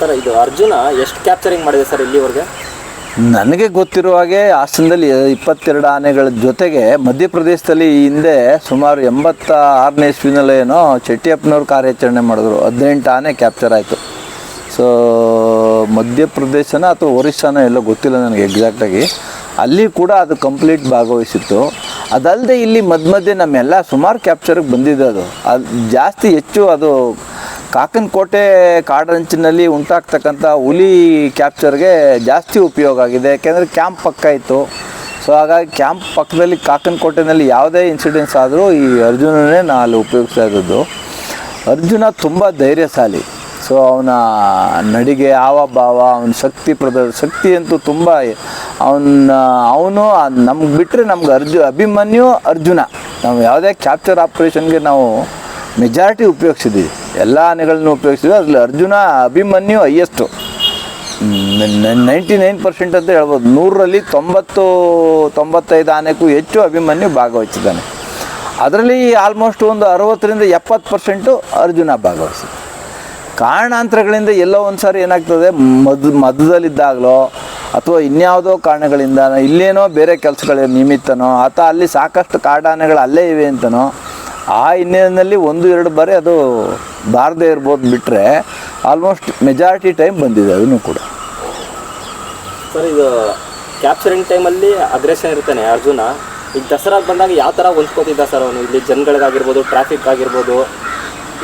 Sir, ಇದು ಅರ್ಜುನ ಎಷ್ಟು capturing ಮಾಡಿದೆ ಸರ್ ಇಲ್ಲಿವರೆಗೆ? ನನಗೆ ಗೊತ್ತಿರುವ ಹಾಗೆ ಹಾಸನದಲ್ಲಿ ಇಪ್ಪತ್ತೆರಡು ಆನೆಗಳ ಜೊತೆಗೆ ಮಧ್ಯಪ್ರದೇಶದಲ್ಲಿ ಈ ಹಿಂದೆ ಸುಮಾರು ಎಂಬತ್ತ ಆರನೇ ಇಸ್ವಿನಲ್ಲೇನೋ ಚೆಟ್ಟಿಯಪ್ಪನವ್ರು ಕಾರ್ಯಾಚರಣೆ ಮಾಡಿದ್ರು. ಹದಿನೆಂಟು ಆನೆ ಕ್ಯಾಪ್ಚರ್ ಆಯಿತು. ಸೊ ಮಧ್ಯಪ್ರದೇಶನ ಅಥವಾ ಒರಿಸ್ಸಾನ ಎಲ್ಲೋ ಗೊತ್ತಿಲ್ಲ ನನಗೆ ಎಕ್ಸಾಕ್ಟಾಗಿ ಅಲ್ಲಿ ಕೂಡ ಅದು ಕಂಪ್ಲೀಟ್ ಭಾಗವಹಿಸಿತ್ತು. ಅದಲ್ಲದೆ ಇಲ್ಲಿ ಮಧ್ಯ ಮಧ್ಯೆ ನಮ್ಮೆಲ್ಲ ಸುಮಾರು ಕ್ಯಾಪ್ಚರ್ಗೆ ಬಂದಿದೆ ಅದು. ಅದು ಜಾಸ್ತಿ ಹೆಚ್ಚು ಅದು ಕಾಕನಕೋಟೆ ಕಾಡಂಚಿನಲ್ಲಿ ಉಂಟಾಗ್ತಕ್ಕಂಥ ಹುಲಿ ಕ್ಯಾಪ್ಚರ್ಗೆ ಜಾಸ್ತಿ ಉಪಯೋಗ ಆಗಿದೆ. ಯಾಕೆಂದರೆ ಕ್ಯಾಂಪ್ ಪಕ್ಕ ಇತ್ತು. ಸೊ ಹಾಗಾಗಿ ಕ್ಯಾಂಪ್ ಪಕ್ಕದಲ್ಲಿ ಕಾಕನಕೋಟೆನಲ್ಲಿ ಯಾವುದೇ ಇನ್ಸಿಡೆನ್ಸ್ ಆದರೂ ಈ ಅರ್ಜುನನೇ ನಾ ಅಲ್ಲಿ ಉಪಯೋಗಿಸ್ತಾ ಇದ್ದದ್ದು. ಅರ್ಜುನ ತುಂಬ ಧೈರ್ಯಶಾಲಿ. ಸೊ ಅವನ ನಡಿಗೆ, ಹಾವಭಾವ, ಅವನ ಶಕ್ತಿ ಪ್ರದ ಶಕ್ತಿ ಅಂತೂ ತುಂಬ ಅವನ ಅವನು ನಮ್ಗೆ ಬಿಟ್ಟರೆ ನಮ್ಗೆ ಅರ್ಜು, ಅಭಿಮನ್ಯು ಅರ್ಜುನ. ನಾವು ಯಾವುದೇ ಕ್ಯಾಪ್ಚರ್ ಆಪ್ರೇಷನ್ಗೆ ನಾವು ಮೆಜಾರಿಟಿ ಉಪಯೋಗಿಸಿದ್ದೀವಿ ಎಲ್ಲ ಆನೆಗಳನ್ನು ಉಪಯೋಗಿಸಿದ್ವಿ ಅದರಲ್ಲಿ Arjuna Abhimanyu highest. Ninety nine percent ಅಂತ ಹೇಳ್ಬೋದು. ನೂರರಲ್ಲಿ ತೊಂಬತ್ತು, ತೊಂಬತ್ತೈದು ಆನೆಗೂ ಹೆಚ್ಚು ಅಭಿಮನ್ಯು ಭಾಗವಹಿಸಿದ್ದಾನೆ. ಅದರಲ್ಲಿ ಆಲ್ಮೋಸ್ಟ್ ಒಂದು ಅರವತ್ತರಿಂದ ಎಪ್ಪತ್ತು ಪರ್ಸೆಂಟು ಅರ್ಜುನ ಭಾಗವಹಿಸಿದ ಕಾರಣಾಂತರಗಳಿಂದ ಎಲ್ಲೋ ಒಂದು ಸಾರಿ ಏನಾಗ್ತದೆ? ಮದ್ ಮಧ್ಯದಲ್ಲಿದ್ದಾಗಲೋ ಅಥವಾ ಇನ್ಯಾವುದೋ ಕಾರಣಗಳಿಂದ, ಇಲ್ಲೇನೋ ಬೇರೆ ಕೆಲಸಗಳ ನಿಮಿತ್ತನೋ ಅಥವಾ ಅಲ್ಲಿ ಸಾಕಷ್ಟು ಕಾಡಾನೆಗಳು ಅಲ್ಲೇ ಇವೆ ಅಂತನೋ ಆ ಹಿನ್ನೆಲೆಯಲ್ಲಿ ಒಂದು ಎರಡು ಬಾರಿ ಅದು ಬಾರದೇ ಇರ್ಬೋದು ಬಿಟ್ಟರೆ ಆಲ್ಮೋಸ್ಟ್ ಮೆಜಾರಿಟಿ ಟೈಮ್ ಬಂದಿದೆ ಅದನ್ನು ಕೂಡ. ಸರ್ ಇದು ಕ್ಯಾಪ್ಚರಿಂಗ್ ಟೈಮಲ್ಲಿ ಅಗ್ರೆಷನ್ ಇರ್ತಾನೆ ಅರ್ಜುನ. ಈಗ ದಸರಾ ಬಂದಾಗ ಯಾವ ಥರ ಹೊಂದ್ಕೋತಿದ್ದ ಸರ್ ಅವನು? ಇಲ್ಲಿ ಜನಗಳಿಗಾಗಿರ್ಬೋದು ಟ್ರಾಫಿಕ್ ಆಗಿರ್ಬೋದು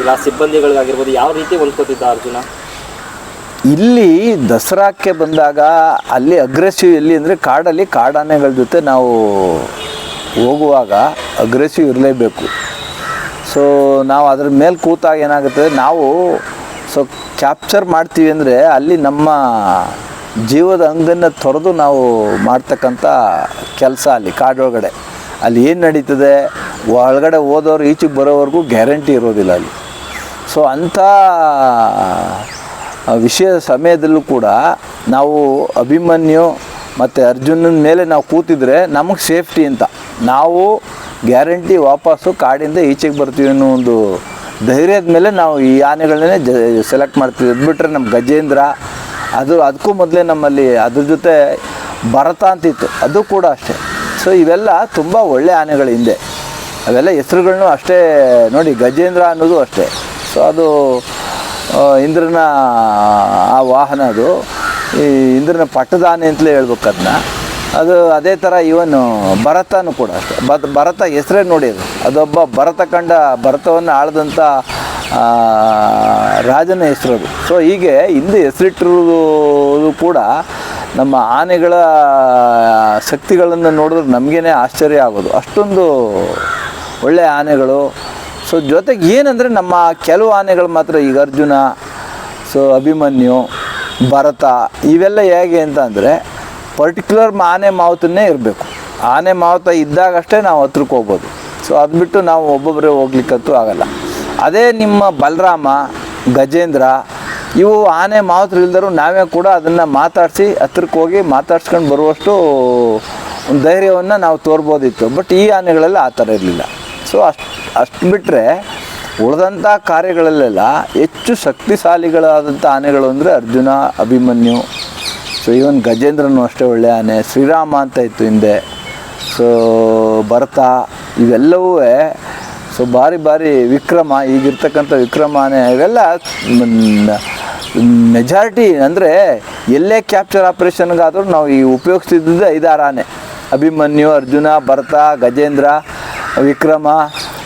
ಇಲ್ಲ ಸಿಬ್ಬಂದಿಗಳಿಗಾಗಿರ್ಬೋದು ಯಾವ ರೀತಿ ಹೊಂದ್ಕೋತಿದ್ದ ಅರ್ಜುನ? ಇಲ್ಲಿ ದಸರಾಕ್ಕೆ ಬಂದಾಗ ಅಲ್ಲಿ ಅಗ್ರೆಸಿವ್ ಎಲ್ಲಿ ಅಂದರೆ ಕಾಡಲ್ಲಿ ಕಾಡಾನೆಗಳ ಜೊತೆ ನಾವು ಹೋಗುವಾಗ ಅಗ್ರೆಸಿವ್ ಇರಲೇಬೇಕು. ಸೊ ನಾವು ಅದ್ರ ಮೇಲೆ ಕೂತಾಗ ಏನಾಗುತ್ತೆ, ನಾವು ಸೊ ಕ್ಯಾಪ್ಚರ್ ಮಾಡ್ತೀವಿ ಅಂದರೆ ಅಲ್ಲಿ ನಮ್ಮ ಜೀವದ ಅಂಗನ್ನು ತೊರೆದು ನಾವು ಮಾಡ್ತಕ್ಕಂಥ ಕೆಲಸ ಅಲ್ಲಿ ಕಾಡೊಳಗಡೆ. ಅಲ್ಲಿ ಏನು ನಡೀತದೆ, ಒಳಗಡೆ ಓದೋರು ಈಚೆಗೆ ಬರೋವರೆಗೂ ಗ್ಯಾರಂಟಿ ಇರೋದಿಲ್ಲ ಅಲ್ಲಿ. ಸೊ ಅಂಥ ವಿಷಯ ಸಮಯದಲ್ಲೂ ಕೂಡ ನಾವು ಅಭಿಮನ್ಯು ಮತ್ತು ಅರ್ಜುನನ ಮೇಲೆ ನಾವು ಕೂತಿದ್ರೆ ನಮಗೆ ಸೇಫ್ಟಿ ಅಂತ. ನಾವು ಗ್ಯಾರಂಟಿ ವಾಪಸ್ಸು ಕಾಡಿಂದ ಈಚೆಗೆ ಬರ್ತೀವಿ ಅನ್ನೋ ಒಂದು ಧೈರ್ಯದ ಮೇಲೆ ನಾವು ಈ ಆನೆಗಳನ್ನೇ ಜ ಸೆಲೆಕ್ಟ್ ಮಾಡ್ತೀವಿ. ಅದು ಬಿಟ್ಟರೆ ನಮ್ಮ ಗಜೇಂದ್ರ, ಅದು ಅದಕ್ಕೂ ಮೊದಲೇ ನಮ್ಮಲ್ಲಿ ಅದ್ರ ಜೊತೆ ಭರತ ಅಂತಿತ್ತು. ಅದು ಕೂಡ ಅಷ್ಟೇ. ಸೊ ಇವೆಲ್ಲ ತುಂಬ ಒಳ್ಳೆ ಆನೆಗಳ ಹಿಂದೆ. ಅವೆಲ್ಲ ಹೆಸ್ರುಗಳ್ನು ಅಷ್ಟೇ ನೋಡಿ, ಗಜೇಂದ್ರ ಅನ್ನೋದು ಅಷ್ಟೇ. ಸೊ ಅದು ಇಂದ್ರನ, ಆ ವಾಹನ ಅದು. ಈ ಇಂದ್ರನ ಪಟ್ಟದ ಆನೆ ಅಂತಲೇ ಹೇಳ್ಬೇಕು ಅದನ್ನ ಅದು ಅದೇ ಥರ ಇವನು ಭರತನೂ ಕೂಡ ಅಷ್ಟೇ. ಬತ್ ಭರತ ಹೆಸರೇ ನೋಡಿ ಅದು. ಅದೊಬ್ಬ ಭರತ ಕಂಡ ಭರತವನ್ನು ಆಳ್ದಂಥ ರಾಜನ ಹೆಸರು ಅದು. ಸೊ ಹೀಗೆ ಹಿಂದೆ ಹೆಸರಿಟ್ಟಿರೋದು ಕೂಡ ನಮ್ಮ ಆನೆಗಳ, ಶಕ್ತಿಗಳನ್ನು ನೋಡಿದ್ರೆ ನಮಗೇನೆ ಆಶ್ಚರ್ಯ ಆಗೋದು. ಅಷ್ಟೊಂದು ಒಳ್ಳೆಯ ಆನೆಗಳು. ಸೊ ಜೊತೆಗೆ ಏನಂದರೆ ನಮ್ಮ ಕೆಲವು ಆನೆಗಳು ಮಾತ್ರ, ಈಗ ಅರ್ಜುನ ಸೊ ಅಭಿಮನ್ಯು, ಭರತ, ಇವೆಲ್ಲ ಹೇಗೆ ಅಂತ ಅಂದರೆ ಪರ್ಟಿಕ್ಯುಲರ್ ಆನೆ ಮಾವುತನ್ನೇ ಇರಬೇಕು. ಆನೆ ಮಾವುತ ಇದ್ದಾಗಷ್ಟೇ ನಾವು ಹತ್ರಕ್ಕೆ ಹೋಗ್ಬೋದು. ಸೊ ಅದು ಬಿಟ್ಟು ನಾವು ಒಬ್ಬೊಬ್ಬರೇ ಹೋಗ್ಲಿಕ್ಕಂತೂ ಆಗಲ್ಲ. ಅದೇ ನಿಮ್ಮ ಬಲರಾಮ, ಗಜೇಂದ್ರ, ಇವು ಆನೆ ಮಾವುತರು ಇಲ್ದರೂ ನಾವೇ ಕೂಡ ಅದನ್ನು ಮಾತಾಡಿಸಿ ಹತ್ರಕ್ಕೆ ಹೋಗಿ ಮಾತಾಡ್ಸ್ಕೊಂಡು ಬರುವಷ್ಟು ಧೈರ್ಯವನ್ನು ನಾವು ತೋರ್ಬೋದಿತ್ತು. ಬಟ್ ಈ ಆನೆಗಳೆಲ್ಲ ಆ ಥರ ಇರಲಿಲ್ಲ. ಸೊ ಅಷ್ಟು ಅಷ್ಟು ಬಿಟ್ಟರೆ ಉಳಿದಂಥ ಕಾರ್ಯಗಳಲ್ಲೆಲ್ಲ ಹೆಚ್ಚು ಶಕ್ತಿಶಾಲಿಗಳಾದಂಥ ಆನೆಗಳು ಅಂದರೆ ಅರ್ಜುನ, ಅಭಿಮನ್ಯು ಸೊ ಇವನ್ ಗಜೇಂದ್ರನು ಅಷ್ಟೇ ಒಳ್ಳೆಯ ಆನೆ. ಶ್ರೀರಾಮ ಅಂತ ಇತ್ತು ಹಿಂದೆ. ಸೊ ಭರತ, ಇವೆಲ್ಲವೂ ಸೊ ಭಾರಿ ಭಾರಿ ವಿಕ್ರಮ, ಈಗಿರ್ತಕ್ಕಂಥ ವಿಕ್ರಮ ಆನೆ, ಇವೆಲ್ಲ ಮೆಜಾರಿಟಿ ಅಂದರೆ ಎಲ್ಲೇ ಕ್ಯಾಪ್ಚರ್ ಆಪ್ರೇಷನ್ಗಾದರೂ ನಾವು ಈ ಉಪಯೋಗಿಸ್ತಿದ್ದು ಐದಾರು ಆನೆ. ಅಭಿಮನ್ಯು, ಅರ್ಜುನ, ಭರತ, ಗಜೇಂದ್ರ, ವಿಕ್ರಮ,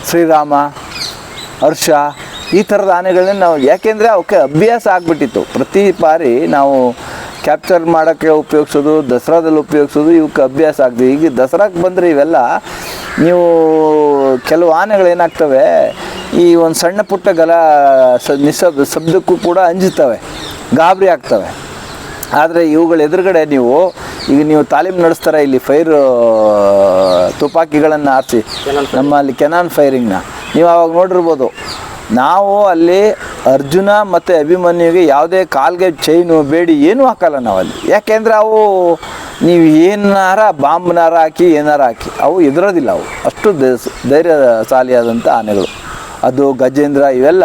ಶ್ರೀರಾಮ, ಹರ್ಷ, ಈ ಥರದ ಆನೆಗಳನ್ನ ನಾವು, ಯಾಕೆಂದರೆ ಅವಕ್ಕೆ ಅಭ್ಯಾಸ ಆಗಿಬಿಟ್ಟಿತ್ತು. ಪ್ರತಿ ಬಾರಿ ನಾವು ಕ್ಯಾಪ್ಚರ್ ಮಾಡೋಕ್ಕೆ ಉಪಯೋಗಿಸೋದು ದಸರಾದಲ್ಲಿ ಉಪಯೋಗಿಸೋದು ಇವಕ್ಕೆ ಅಭ್ಯಾಸ ಆಗ್ತದೆ. ಈಗ ದಸರಾಕ್ಕೆ ಬಂದರೆ ಇವೆಲ್ಲ ನೀವು ಕೆಲವು ಆನೆಗಳು ಏನಾಗ್ತವೆ ಈ ಒಂದು ಸಣ್ಣ ಪುಟ್ಟ ಗಲ ಸ ನಿಶಬ್ದ ಶಬ್ದಕ್ಕೂ ಕೂಡ ಅಂಜುತ್ತವೆ ಗಾಬರಿ ಆಗ್ತವೆ. ಆದರೆ ಇವುಗಳ ಎದುರುಗಡೆ ನೀವು ಈಗ ನೀವು ತಾಲೀಮ್ ನಡೆಸ್ತಾರೆ ಇಲ್ಲಿ ಫೈರ್ ತುಪಾಕಿಗಳನ್ನು ಆರಿಸಿ ನಮ್ಮಲ್ಲಿ ಕೆನಾನ್ ಫೈರಿಂಗ್ನ ನೀವು ಆವಾಗ ನೋಡಿರ್ಬೋದು ನಾವು ಅಲ್ಲಿ ಅರ್ಜುನ ಮತ್ತು ಅಭಿಮನ್ಯುಗೆ ಯಾವುದೇ ಕಾಲ್ಗೆ ಚೈನು ಬೇಡಿ ಏನೂ ಹಾಕಲ್ಲ ನಾವಲ್ಲಿ. ಯಾಕೆಂದರೆ ಅವು ನೀವು ಏನಾರ ಬಾಂಬ್ನಾರ ಹಾಕಿ, ಏನಾರ ಹಾಕಿ, ಅವು ಎದುರೋದಿಲ್ಲ ಅವು. ಅಷ್ಟು ಧೈರ್ಯಶಾಲಿಯಾದಂಥ ಆನೆಗಳು. ಅದು ಗಜೇಂದ್ರ ಇವೆಲ್ಲ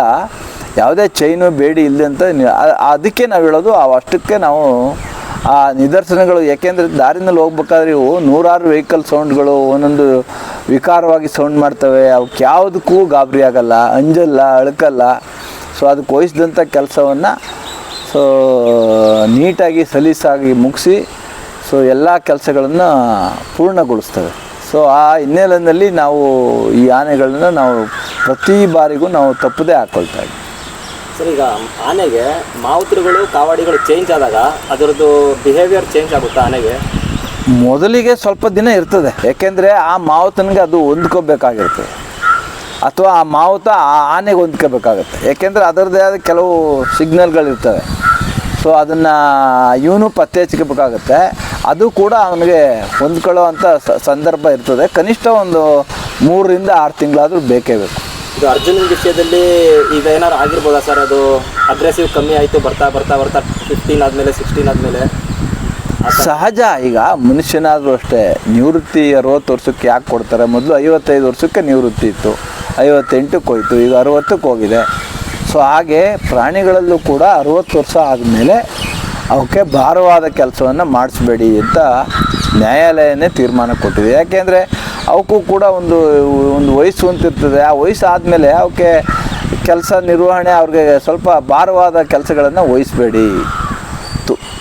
ಯಾವುದೇ ಚೈನು ಬೇಡಿ ಇಲ್ಲದೆ ಅಂತ ಅದಕ್ಕೆ ನಾವು ಹೇಳೋದು ಅಷ್ಟಕ್ಕೆ ನಾವು ಆ ನಿದರ್ಶನಗಳು. ಯಾಕೆಂದರೆ ದಾರಿನಲ್ಲಿ ಹೋಗ್ಬೇಕಾದ್ರೆ ಇವು ನೂರಾರು ವೆಹಿಕಲ್ ಸೌಂಡ್ಗಳು ಒಂದೊಂದು ವಿಕಾರವಾಗಿ ಸೌಂಡ್ ಮಾಡ್ತವೆ. ಅವಕ್ಕೆ ಯಾವುದಕ್ಕೂ ಗಾಬರಿ ಆಗಲ್ಲ, ಅಂಜಲ್ಲ, ಅಳ್ಕಲ್ಲ. ಸೊ ಅದಕ್ಕೆ ವಹಿಸಿದಂಥ ಕೆಲಸವನ್ನು ಸೊ ನೀಟಾಗಿ ಸಲೀಸಾಗಿ ಮುಗಿಸಿ ಸೊ ಎಲ್ಲ ಕೆಲಸಗಳನ್ನು ಪೂರ್ಣಗೊಳಿಸ್ತವೆ ಸೊ ಆ ಹಿನ್ನೆಲೆಯಲ್ಲಿ ನಾವು ಈ ಆನೆಗಳನ್ನು ನಾವು ಪ್ರತಿ ಬಾರಿಗೂ ನಾವು ತಪ್ಪದೇ ಹಾಕ್ಕೊಳ್ತಾ ಇದ್ದೀವಿ ಸರ್ ಈಗ ಆನೆಗೆ ಮಾವುತರುಗಳು ಕಾವಾಡಿಗಳು ಚೇಂಜ್ ಆದಾಗ ಅದರದ್ದು ಬಿಹೇವಿಯರ್ ಚೇಂಜ್ ಆಗುತ್ತಾ ಆನೆಗೆ? ಮೊದಲಿಗೆ ಸ್ವಲ್ಪ ದಿನ ಇರ್ತದೆ. ಯಾಕೆಂದರೆ ಆ ಮಾವುತನಿಗೆ ಅದು ಹೊಂದ್ಕೋಬೇಕಾಗಿರ್ತದೆ ಅಥವಾ ಆ ಮಾವುತ ಆ ಆನೆಗೆ ಹೊಂದ್ಕೋಬೇಕಾಗತ್ತೆ. ಯಾಕೆಂದರೆ ಅದರದ್ದೇ ಆದ ಕೆಲವು ಸಿಗ್ನಲ್ಗಳಿರ್ತವೆ. ಸೊ ಅದನ್ನು ಇವನು ಪತ್ತೆ ಹಚ್ಕೋಬೇಕಾಗತ್ತೆ ಅದು ಕೂಡ ಅವನಿಗೆ ಹೊಂದ್ಕೊಳ್ಳೋ ಅಂಥ ಸಂದರ್ಭ ಇರ್ತದೆ. ಕನಿಷ್ಠ ಒಂದು ಮೂರರಿಂದ ಆರು ತಿಂಗಳಾದರೂ ಬೇಕೇ ಬೇಕು. ಇದು ಅರ್ಜುನ ವಿಷಯದಲ್ಲಿ ಈಗ ಏನಾದ್ರು ಆಗಿರ್ಬೋದಾ ಸರ್? ಅದು ಅಗ್ರೆಸಿವ್ ಕಮ್ಮಿ ಆಯಿತು ಬರ್ತಾ ಬರ್ತಾ ಬರ್ತಾ ಫಿಫ್ಟೀನ್ ಆದಮೇಲೆ ಸಿಕ್ಸ್ಟೀನ್ ಆದಮೇಲೆ. ಸಹಜ. ಈಗ ಮನುಷ್ಯನಾದರೂ ಅಷ್ಟೇ ನಿವೃತ್ತಿ ಅರವತ್ತು ವರ್ಷಕ್ಕೆ ಯಾಕೆ ಕೊಡ್ತಾರೆ? ಮೊದಲು ಐವತ್ತೈದು ವರ್ಷಕ್ಕೆ ನಿವೃತ್ತಿ ಇತ್ತು. ಐವತ್ತೆಂಟಕ್ಕೆ ಹೋಯ್ತು ಈಗ ಅರವತ್ತಕ್ಕೆ ಹೋಗಿದೆ. ಸೊ ಹಾಗೆ ಪ್ರಾಣಿಗಳಲ್ಲೂ ಕೂಡ ಅರವತ್ತು ವರ್ಷ ಆದಮೇಲೆ ಅವಕ್ಕೆ ಭಾರವಾದ ಕೆಲಸವನ್ನು ಮಾಡಿಸ್ಬೇಡಿ ಅಂತ ನ್ಯಾಯಾಲಯನೇ ತೀರ್ಮಾನ ಕೊಟ್ಟಿದೆ. ಯಾಕೆಂದರೆ ಅವಕ್ಕೂ ಕೂಡ ಒಂದು ಒಂದು ವಯಸ್ಸು ಅಂತ ಇರ್ತದೆ ಆ ವಯಸ್ಸು ಆದಮೇಲೆ ಅವಕ್ಕೆ ಕೆಲಸ ನಿರ್ವಹಣೆ, ಅವ್ರಿಗೆ ಸ್ವಲ್ಪ ಭಾರವಾದ ಕೆಲಸಗಳನ್ನು ವಹಿಸ್ಬೇಡಿ.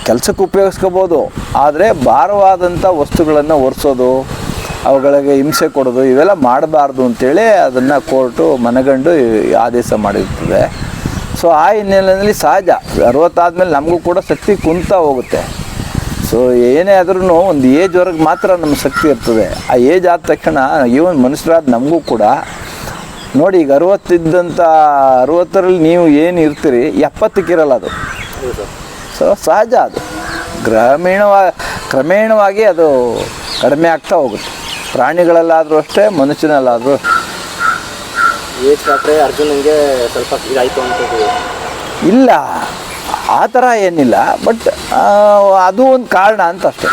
ಕೆಲಸಕ್ಕೆ ಉಪಯೋಗಿಸ್ಕೋಬೋದು. ಆದರೆ ಭಾರವಾದಂಥ ವಸ್ತುಗಳನ್ನು ಒರೆಸೋದು ಅವುಗಳಿಗೆ ಹಿಂಸೆ ಕೊಡೋದು, ಇವೆಲ್ಲ ಮಾಡಬಾರ್ದು ಅಂತೇಳಿ ಅದನ್ನು ಕೋರ್ಟು ಮನಗಂಡು ಆದೇಶ ಮಾಡಿರ್ತದೆ. ಸೊ ಆ ಹಿನ್ನೆಲೆಯಲ್ಲಿ ಸಹಜ. ಅರವತ್ತಾದಮೇಲೆ ನಮಗೂ ಕೂಡ ಶಕ್ತಿ ಕುಂತಾ ಹೋಗುತ್ತೆ. ಸೊ ಏನೇ ಆದ್ರೂ ಒಂದು ಏಜ್ವರೆಗೆ ಮಾತ್ರ ನಮ್ಮ ಶಕ್ತಿ ಇರ್ತದೆ. ಆ ಏಜ್ ಆದ ತಕ್ಷಣ ಈವನ್ ಮನುಷ್ಯರಾದ ನಮಗೂ ಕೂಡ, ನೋಡಿ ಈಗ ಅರವತ್ತಿದ್ದಂಥ ಅರವತ್ತರಲ್ಲಿ ನೀವು ಏನು ಇರ್ತೀರಿ, ಎಪ್ಪತ್ತಕ್ಕಿರಲ್ಲ ಅದು. ಸೊ ಸಹಜ ಅದು. ಗ್ರಾಮೀಣವಾಗಿ ಕ್ರಮೇಣವಾಗಿ ಅದು ಕಡಿಮೆ ಆಗ್ತಾ ಹೋಗುತ್ತೆ. ಪ್ರಾಣಿಗಳಲ್ಲಾದರೂ ಅಷ್ಟೇ ಮನುಷ್ಯನಲ್ಲಾದರೂ. ಅಷ್ಟೇ ಅರ್ಜುನಿಗೆ ಡಾಕ್ಟ್ರೆ ಅರ್ಜುನಂಗೆ ಸ್ವಲ್ಪ ಇದಾಯಿತು ಅಂತ ಇಲ್ಲ ಆ ಥರ ಏನಿಲ್ಲ ಬಟ್ ಅದು ಒಂದು ಕಾರಣ ಅಂತ ಅಷ್ಟೇ.